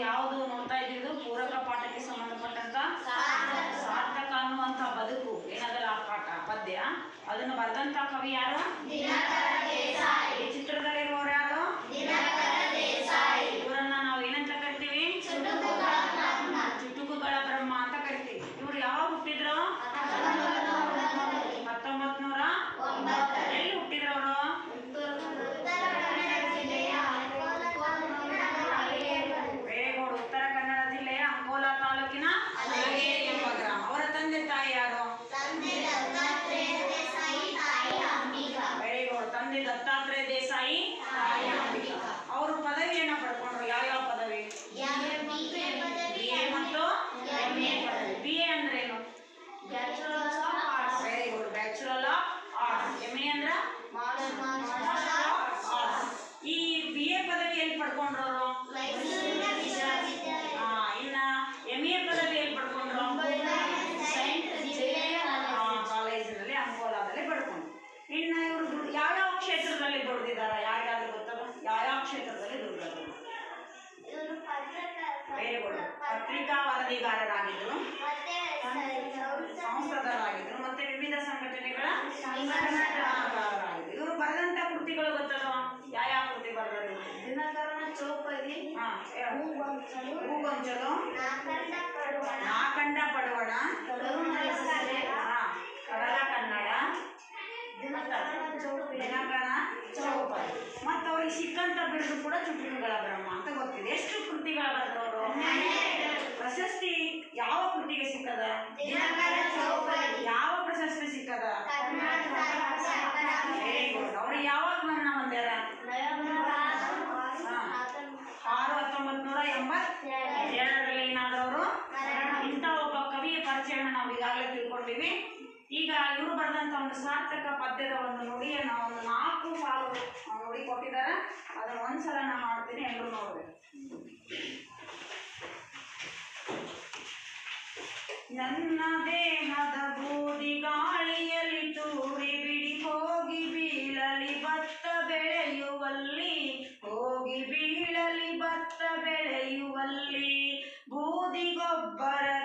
ಯಾವುದು ನೋಡ್ತಾ ಇದ್ದಿದ್ದು ಪೂರಕ ಪಾಠಕ್ಕೆ ಸಂಬಂಧಪಟ್ಟಂತ ಸಾರ್ಥಕ ಅನ್ನುವಂತ ಬದುಕು. ಏನದರ ಆ ಪಾಠ ಪದ್ಯ. ಅದನ್ನು ಬರೆದಂತ ಕವಿ ಯಾರು? ಈ ಚಿತ್ರದಲ್ಲಿ ವರದಿಗಾರರಾಗಿದ್ದರು ಸಂಸದರಾಗಿದ್ದರು ಮತ್ತೆ ವಿವಿಧ ಸಂಘಟನೆಗಳ ಸಂಘಟನಾಕಾರರಾಗಿದ್ದರು ಇವರು ಬರೆದಂತ ಕೃತಿಗಳು ಯಾವ ಯಾವ್ಯಾವ ಕೃತಿ ಬರೆದರು ದಿನಕರನ ಚೌಪದಿ. ಹೂಗೊಂಚಲು ನಾಕಂಡ ಪಡುವಣ ಕಡಲ ಕನ್ನಡ ದಿನಕರನ ಚೌಪದಿ ಮತ್ತು ಅವ್ರಿಗೆ ಸಿಕ್ಕಂತ ಬಿಡುದು ಕೂಡ ಚುಟುಕುಗಳ ಬ್ರಹ್ಮ ಅಂತ ಗೊತ್ತಿದೆ. ಎಷ್ಟು ಕೃತಿಗಳ ಬರೆದವರು? ಪ್ರಶಸ್ತಿ ಯಾವ ಕೃತಿಗೆ ಸಿಕ್ಕದ? ಯಾವ ಪ್ರಶಸ್ತಿ ಸಿಕ್ಕದ? ಅವ್ರು ಯಾವಾಗ ಮರಣ ಹೊಂದ್ಯಾರ ಆರು ಹತ್ತೊಂಬತ್ ನೂರ ಎಂಬತ್ ಎರಡರಲ್ಲಿ ಏನಾದವರು ಇಂಥ ಒಬ್ಬ ಕವಿಯ ಪರಿಚಯನ ನಾವು ಈಗಾಗಲೇ ತಿಳ್ಕೊಂಡಿವಿ. ಈಗ ಇವರು ಬರೆದಂತ ಒಂದು ಸಾರ್ಥಕ ಪದ್ಯದ ಒಂದು ನುಡಿಯನ್ನು ಒಂದು ನಾಲ್ಕು ಸಾಲು ನುಡಿ ಕೊಟ್ಟಿದ್ದಾರೆ. ಅದನ್ನ ಒಂದ್ಸಲ ನಾನು ಮಾಡ್ತೀನಿ ಎಲ್ಲರೂ ನೋಡ್ಬೇಕು. ನನ್ನ ದೇಹದ ಬೂದಿ ಗಾಳಿಯಲ್ಲಿ ತೂರಿ ಬಿಡಿ, ಹೋಗಿ ಬೀಳಲಿ ಭತ್ತ ಬೆಳೆಯುವಲ್ಲಿ, ಹೋಗಿ ಬೀಳಲಿ ಭತ್ತ ಬೆಳೆಯುವಲ್ಲಿ. ಬೂದಿ ಗೊಬ್ಬರ